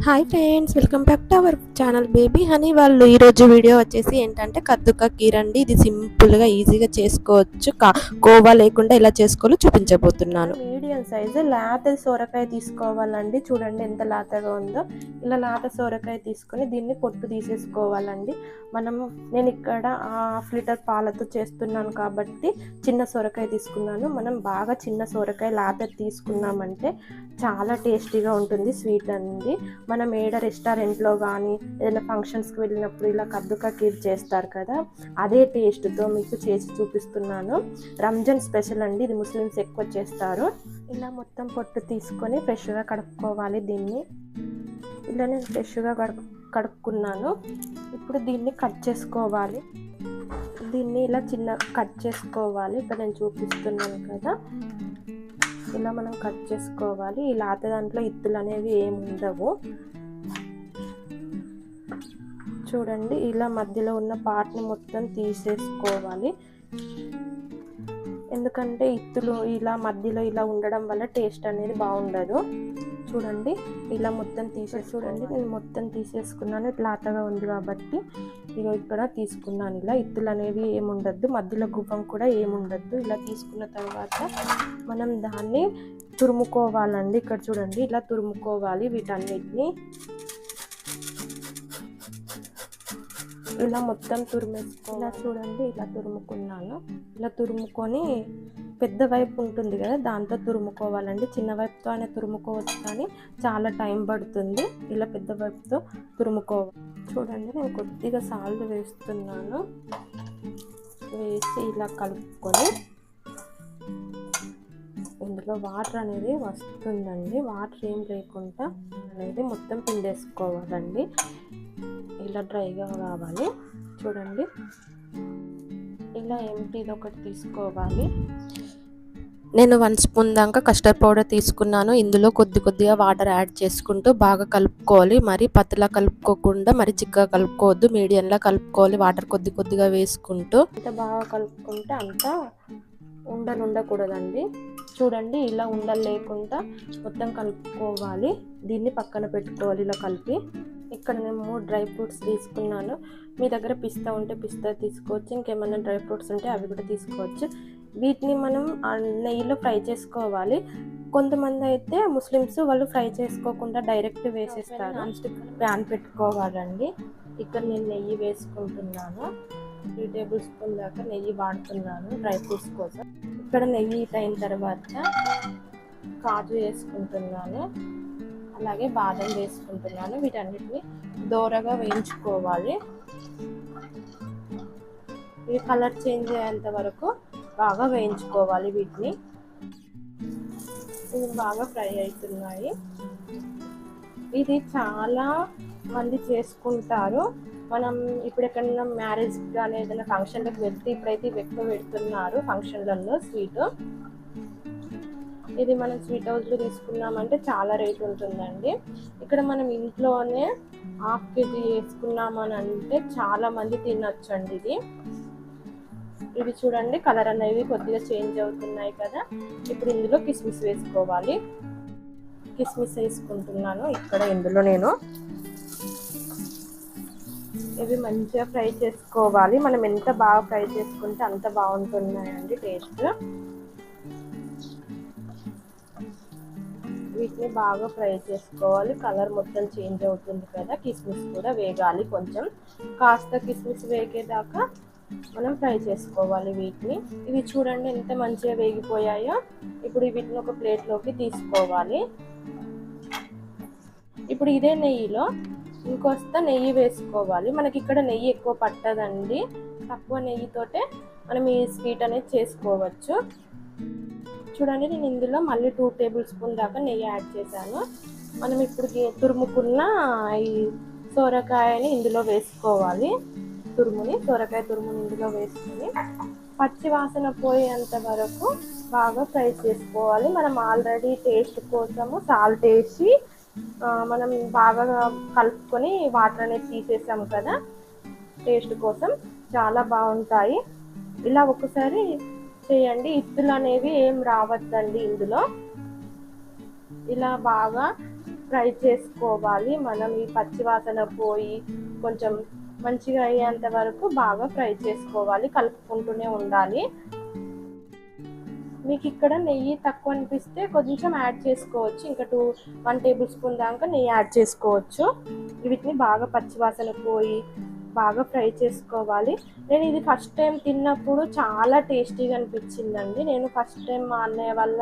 Hi friends welcome back to our channel baby honey వాళ్ళు ఈరోజు video వచ్చేసి ఏంటంటే కద్దుక కీరండి. ఇది సింపుల్గా ఈజీగా చేసుకోవచ్చు. కోవా లేకుండా ఎలా చేసుకోవాలో చూపించబోతున్నాను. మీడియం సైజు లేత సొరకాయ తీసుకోవాలండి. చూడండి ఎంత లేతగా ఉందో. ఇలా లేత సొరకాయ తీసుకొని దీన్ని పొట్టు తీసేసుకోవాలండి. మనం నేను ఇక్కడ హాఫ్ లీటర్ పాలతో చేస్తున్నాను కాబట్టి చిన్న సొరకాయ తీసుకున్నాను. మనం బాగా చిన్న సొరకాయ లేత తీసుకున్నామంటే చాలా టేస్టీగా ఉంటుంది స్వీట్ అనేది. మనం ఏడ రెస్టారెంట్లో కానీ ఏదైనా ఫంక్షన్స్కి వెళ్ళినప్పుడు ఇలా కద్దుకా కీర్ చేస్తారు కదా అదే టేస్ట్తో మీకు చేసి చూపిస్తున్నాను. రంజాన్ స్పెషల్ అండి ఇది ముస్లిమ్స్ ఎక్కువ చేస్తారు. ఇలా మొత్తం పొట్టు తీసుకొని ఫ్రెష్గా కడుక్కోవాలి దీన్ని. ఇలా నేను ఫ్రెష్గా కడుపు కడుక్కున్నాను. ఇప్పుడు దీన్ని కట్ చేసుకోవాలి. దీన్ని ఇలా చిన్న కట్ చేసుకోవాలి. ఇక్కడ నేను చూపిస్తున్నాను కదా. ఇలా మనం కట్ చేసుకోవాలి. ఇలా అత దాంట్లో ఇత్తులు అనేవి ఏమి ఉండవు. చూడండి ఇలా మధ్యలో ఉన్న పార్ట్ని మొత్తం తీసేసుకోవాలి. ఎందుకంటే ఇత్తులు ఇలా మధ్యలో ఇలా ఉండడం వల్ల టేస్ట్ అనేది బాగుండదు. చూడండి. ఇలా మొత్తం తీసేసి చూడండి. నేను మొత్తం తీసేసుకున్నాను. ఇట్లా అతగా ఉంది కాబట్టి ఇక ఇక్కడ తీసుకున్నాను. ఇలా ఇత్తులు అనేవి ఏముండద్దు. మధ్యలో గువ్వం కూడా ఏముండద్దు. ఇలా తీసుకున్న తర్వాత మనం దాన్ని తురుముకోవాలండి. ఇక్కడ చూడండి. ఇలా తురుముకోవాలి వీటన్నిటిని. ఇలా మొత్తం తురిమేసుకో ఇలా చూడండి. ఇలా తురుముకున్నాను. ఇలా తురుముకొని పెద్ద వైపు ఉంటుంది కదా దాంతో తురుముకోవాలండి. చిన్న వైపుతో అయినా తురుముకోవచ్చు కానీ చాలా టైం పడుతుంది. ఇలా పెద్ద వైపుతో తురుముకోవాలి చూడండి నేను కొద్దిగా సాల్ట్ వేస్తున్నాను. వేసి ఇలా కలుపుకొని ఇందులో వాటర్ అనేది వస్తుందండి. వాటర్ ఏం లేకుండా అనేది మొత్తం పిండేసుకోవాలండి. ఇలా డ్రైగా కావాలి. చూడండి. ఇలా ఎంటీది ఒకటి తీసుకోవాలి. నేను వన్ స్పూన్ దాకా కస్టర్డ్ పౌడర్ తీసుకున్నాను. ఇందులో కొద్ది కొద్దిగా వాటర్ యాడ్ చేసుకుంటూ బాగా కలుపుకోవాలి. మరి పతలా కలుపుకోకుండా మరి చిక్కగా కలుపుకోవద్దు. మీడియంలా కలుపుకోవాలి. వాటర్ కొద్ది కొద్దిగా వేసుకుంటూ. ఎంత బాగా కలుపుకుంటే అంత ఉండలు ఉండకూడదండి చూడండి ఇలా ఉండలు లేకుండా మొత్తం కలుపుకోవాలి. దీన్ని పక్కన పెట్టుకోవాలి ఇలా కలిపి. ఇక్కడ నేను మూడు డ్రై ఫ్రూట్స్ తీసుకున్నాను. మీ దగ్గర పిస్తా ఉంటే పిస్తా తీసుకోవచ్చు. ఇంకేమైనా డ్రై ఫ్రూట్స్ ఉంటే అవి కూడా తీసుకోవచ్చు. వీటిని మనం నెయ్యిలో ఫ్రై చేసుకోవాలి. కొంతమంది అయితే ముస్లిమ్స్ వాళ్ళు ఫ్రై చేసుకోకుండా డైరెక్ట్ వేసేస్తారు. ప్యాన్ పెట్టుకోవాలండి. ఇక్కడ నేను నెయ్యి వేసుకుంటున్నాను. త్రీ టేబుల్ స్పూన్ దాకా నెయ్యి వాడుతున్నాను డ్రై ఫ్రూట్స్ కోసం. ఇక్కడ నెయ్యి అయిన తర్వాత కాజు వేసుకుంటున్నాను. అలాగే బాదం వేసుకుంటున్నాను. వీటన్నిటిని దోరగా వేయించుకోవాలి. ఇవి కలర్ చేంజ్ అయ్యేంత వరకు బాగా వేయించుకోవాలి వీటిని. ఇవి బాగా ఫ్రై అవుతున్నాయి. ఇది చాలా మంది చేసుకుంటారు. మనం ఇప్పుడు ఎక్కడైనా మ్యారేజ్ కానీ ఏదైనా ఫంక్షన్లకు వెళ్తే ఇప్పుడైతే ఇవి ఎక్కువ పెడుతున్నారు ఫంక్షన్లలో స్వీట్ ఇది మనం స్వీట్ హౌస్లో తీసుకున్నామంటే చాలా రేట్ ఉంటుందండి. ఇక్కడ మనం ఇంట్లోనే హాఫ్ కేజీ వేసుకున్నామని అంటే చాలా మంది తినొచ్చండి ఇది. ఇవి చూడండి కలర్ అనేవి కొద్దిగా చేంజ్ అవుతున్నాయి కదా. ఇప్పుడు ఇందులో కిస్మిస్ వేసుకోవాలి. కిస్మిస్ వేసుకుంటున్నాను ఇక్కడ ఇందులో నేను. ఇవి మంచిగా ఫ్రై చేసుకోవాలి. మనం ఎంత బాగా ఫ్రై చేసుకుంటే అంత బాగుంటున్నాయండి టేస్ట్. వీటిని బాగా ఫ్రై చేసుకోవాలి. కలర్ మొత్తం చేంజ్ అవుతుంది కదా. కిస్మిస్ కూడా వేగాలి కొంచెం. కాస్త కిస్మిస్ వేగేదాకా మనం ఫ్రై చేసుకోవాలి వీటిని. ఇవి చూడండి ఎంత మంచిగా వేగిపోయాయో. ఇప్పుడు వీటిని ఒక ప్లేట్లోకి తీసుకోవాలి. ఇప్పుడు ఇదే నెయ్యిలో ఇంకొస్త నెయ్యి వేసుకోవాలి. మనకి ఇక్కడ నెయ్యి ఎక్కువ పట్టదండి. తక్కువ నెయ్యితోటే మనం ఈ స్వీట్ అనేది చేసుకోవచ్చు. చూడండి నేను ఇందులో మళ్ళీ టూ టేబుల్ స్పూన్ దాకా నెయ్యి యాడ్ చేశాను. మనం ఇప్పుడు తురుముకున్న ఈ సోరకాయని ఇందులో వేసుకోవాలి. తురుముని సొరకాయ తురుముని ఇందులో వేసుకొని పచ్చి వాసన పోయేంత వరకు బాగా ఫ్రై చేసుకోవాలి. మనం ఆల్రెడీ టేస్ట్ కోసము సాల్ట్ వేసి మనం బాగా కలుపుకొని వాటర్ అనేది తీసేసాం కదా. టేస్ట్ కోసం చాలా బాగుంటాయి. ఇలా ఒకసారి చేయండి. ఇత్తులు అనేవి ఏం రావద్దండి ఇందులో. ఇలా బాగా ఫ్రై చేసుకోవాలి. మనం ఈ పచ్చి వాసన పోయి కొంచెం మంచిగా అయ్యేంత వరకు బాగా ఫ్రై చేసుకోవాలి కలుపుకుంటూనే ఉండాలి. మీకు ఇక్కడ నెయ్యి తక్కువ అనిపిస్తే కొంచెం యాడ్ చేసుకోవచ్చు. ఇంకా టూ వన్ టేబుల్ స్పూన్ దాకా నెయ్యి యాడ్ చేసుకోవచ్చు. వీటిని బాగా పచ్చివాసన పోయి బాగా ఫ్రై చేసుకోవాలి. నేను ఇది ఫస్ట్ టైం తిన్నప్పుడు చాలా టేస్టీగా అనిపించిందండి. నేను ఫస్ట్ టైం మా అన్నయ్య వల్ల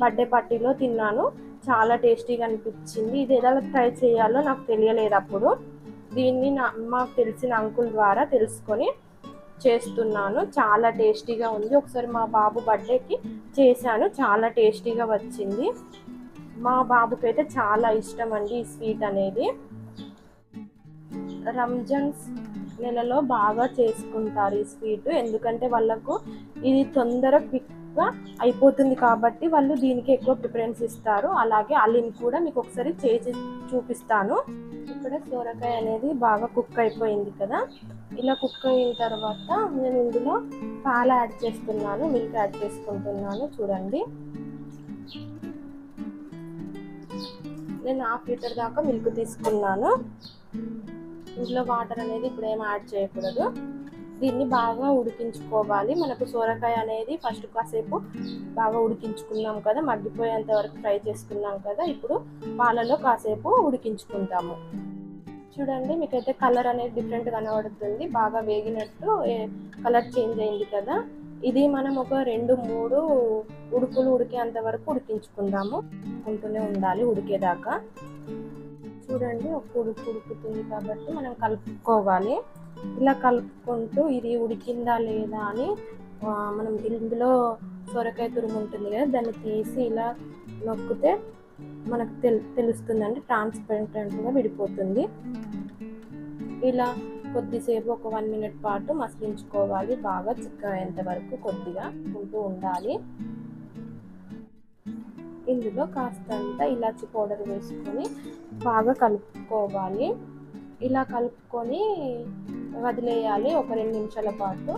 బర్త్డే పార్టీలో తిన్నాను. చాలా టేస్టీగా అనిపించింది. ఇది ఎలా ట్రై చేయాలో నాకు తెలియలేదు అప్పుడు. దీన్ని నా మాకు తెలిసిన అంకుల్ ద్వారా తెలుసుకొని చేస్తున్నాను. చాలా టేస్టీగా ఉంది. ఒకసారి మా బాబు బర్త్డేకి చేశాను. చాలా టేస్టీగా వచ్చింది. మా బాబుకి అయితే చాలా ఇష్టం అండి ఈ స్వీట్ అనేది. రంజాన్స్ నెలలో బాగా చేసుకుంటారు ఈ స్వీట్. ఎందుకంటే వాళ్ళకు ఇది తొందర క్విక్గా అయిపోతుంది కాబట్టి వాళ్ళు దీనికి ఎక్కువ ప్రిఫరెన్స్ ఇస్తారు. అలాగే అలీం కూడా మీకు ఒకసారి చేసి చూపిస్తాను. ఇక్కడ సోరకాయ అనేది బాగా కుక్ అయిపోయింది కదా. ఇలా కుక్ అయిన తర్వాత నేను ఇందులో పాలు యాడ్ చేస్తున్నాను మిల్క్ యాడ్ చేసుకుంటున్నాను చూడండి. నేను హాఫ్ లీటర్ దాకా మిల్క్ తీసుకున్నాను. ఇందులో వాటర్ అనేది ఇప్పుడు ఏం యాడ్ చేయకూడదు. దీన్ని బాగా ఉడికించుకోవాలి. మనకు సోరకాయ అనేది ఫస్ట్ కాసేపు బాగా ఉడికించుకున్నాం కదా మగ్గిపోయేంత వరకు ఫ్రై చేసుకున్నాం కదా ఇప్పుడు పాలలో కాసేపు ఉడికించుకుంటాము. చూడండి మీకైతే కలర్ అనేది డిఫరెంట్ కనబడుతుంది. బాగా వేగినట్టు కలర్ చేంజ్ అయింది కదా. ఇది మనం ఒక రెండు మూడు ఉడుకులు ఉడికేంత వరకు ఉడికించుకుందాము. ఉంటూనే ఉండాలి ఉడికేదాకా. చూడండి ఒక ఉడుకు ఉడుకుతుంది కాబట్టి మనం కలుపుకోవాలి. ఇలా కలుపుకుంటూ ఇది ఉడికిందా లేదా అని మనం ఇందులో సొరకాయ తురుము ఉంటుంది కదా దాన్ని తీసి ఇలా నొక్కితే మనకు తెల్ అంటే ట్రాన్స్పరెంట్గా విడిపోతుంది. ఇలా కొద్దిసేపు ఒక వన్ మినిట్ పాటు మసిలించుకోవాలి బాగా చిక్కయ్యేంత వరకు కొద్దిగా ఉంటూ ఉండాలి. ఇందులో కాస్తంత ఇలాచి పౌడర్ వేసుకొని బాగా కలుపుకోవాలి. ఇలా కలుపుకొని వదిలేయాలి. ఒక రెండు నిమిషాల పాటు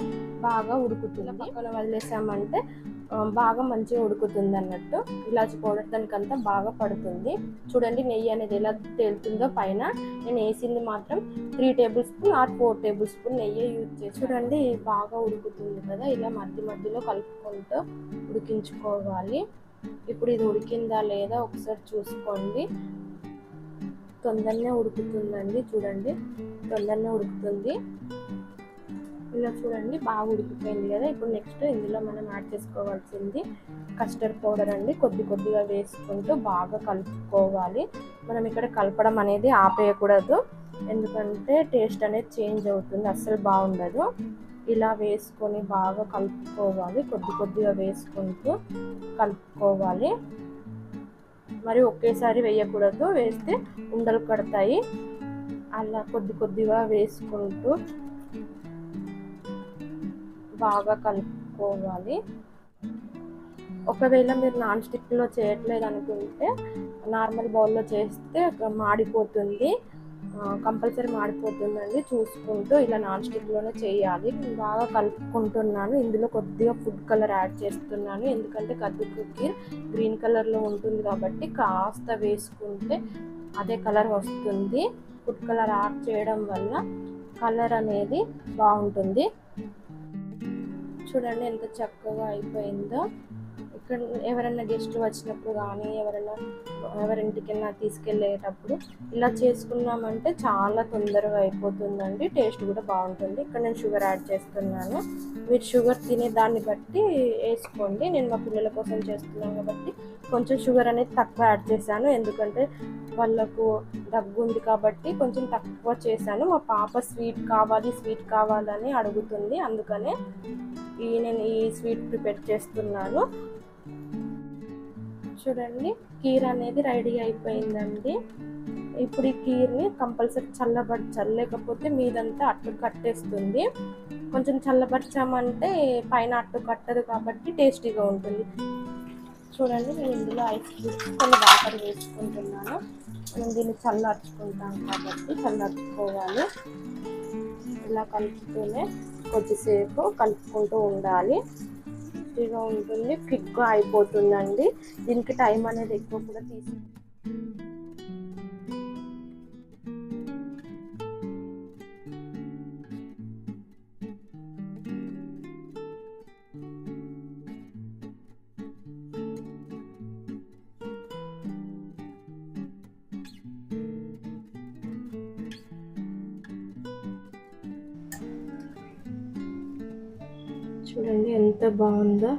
బాగా ఉడుకుతుంది. పక్కన వదిలేసామంటే బాగా మంచిగా ఉడుకుతుంది అన్నట్టు. ఇలాచి పౌడర్ దానికంతా బాగా పడుతుంది. చూడండి నెయ్యి అనేది ఎలా తేలుతుందో పైన. నేను వేసింది మాత్రం three tablespoon or four tablespoon నెయ్యి యూజ్ చేసి చూడండి బాగా ఉడుకుతుంది కదా. ఇలా మధ్య మధ్యలో కలుపుకుంటూ ఉడికించుకోవాలి. ఇప్పుడు ఇది ఉడికిందా లేదా ఒకసారి చూసుకోండి. తొందరనే ఉడుకుతుందండి చూడండి. తొందరనే ఉడుకుతుంది. ఇలా చూడండి బాగా ఉడికిపోయింది కదా. ఇప్పుడు నెక్స్ట్ ఇందులో మనం యాడ్ చేసుకోవాల్సింది కస్టర్డ్ పౌడర్ అండి. కొద్ది కొద్దిగా వేసుకుంటూ బాగా కలుపుకోవాలి. మనం ఇక్కడ కలపడం అనేది ఆపేయకూడదు. ఎందుకంటే టేస్ట్ అనేది చేంజ్ అవుతుంది అస్సలు బాగుండదు. ఇలా వేసుకొని బాగా కలుపుకోవాలి. కొద్ది కొద్దిగా వేసుకుంటూ కలుపుకోవాలి. మరి ఒకేసారి వేయకూడదు. వేస్తే ఉండలు కడతాయి. అలా కొద్ది కొద్దిగా వేసుకుంటూ బాగా కలుపుకోవాలి. ఒకవేళ మీరు నాన్ స్టిక్లో చేయట్లేదు అనుకుంటే నార్మల్ బౌల్లో చేస్తే మాడిపోతుంది. కంపల్సరీ మాడిపోతుందండి. చూసుకుంటూ ఇలా నాన్ స్టిక్లోనే చేయాలి. బాగా కలుపుకుంటున్నాను. ఇందులో కొద్దిగా ఫుడ్ కలర్ యాడ్ చేస్తున్నాను. ఎందుకంటే కద్దు కుక్కీర్ గ్రీన్ కలర్లో ఉంటుంది కాబట్టి కాస్త వేసుకుంటే అదే కలర్ వస్తుంది. ఫుడ్ కలర్ యాడ్ చేయడం వల్ల కలర్ అనేది బాగుంటుంది. చూడండి ఎంత చక్కగా అయిపోయిందో. ఇక్కడ ఎవరైనా గెస్ట్ వచ్చినప్పుడు కానీ ఎవరైనా ఎవరింటికైనా తీసుకెళ్ళేటప్పుడు ఇలా చేసుకున్నామంటే చాలా తొందరగా అయిపోతుందండి. టేస్ట్ కూడా బాగుంటుంది. ఇక్కడ నేను షుగర్ యాడ్ చేస్తున్నాను. మీరు షుగర్ తినే దాన్ని బట్టి వేసుకోండి. నేను మా పిల్లల కోసం చేస్తున్నాను కాబట్టి కొంచెం షుగర్ అనేది తక్కువ యాడ్ చేశాను. ఎందుకంటే వాళ్ళకు దగ్గు ఉంది కాబట్టి కొంచెం తక్కువ చేశాను. మా పాప స్వీట్ కావాలి స్వీట్ కావాలని అడుగుతుంది. అందుకనే ఈ నేను ఈ స్వీట్ ప్రిపేర్ చేస్తున్నాను. చూడండి కీర్ అనేది రెడీ అయిపోయిందండి. ఇప్పుడు ఈ కీర్ని కంపల్సరీ చల్లబడి లేకపోతే మీదంతా అట్టు కట్టేస్తుంది. కొంచెం చల్లబరిచామంటే పైన అట్టు కట్టదు కాబట్టి టేస్టీగా ఉంటుంది. చూడండి నేను ఇందులో ఐస్ క్యూబ్స్ కొన్ని వాటర్ వేసుకుంటున్నాను. మనం దీన్ని చల్లార్చుకుంటాం కాబట్టి చల్లార్చుకోవాలి. ఇలా కలుపుతూనే కొద్దిసేపు కలుపుకుంటూ ఉండాలి. టేస్టీగా ఉంటుంది క్విక్గా అయిపోతుందండి. దీనికి టైం అనేది ఎక్కువ కూడా తీసుకుంటుంది చూడండి ఎంత బాగుందో.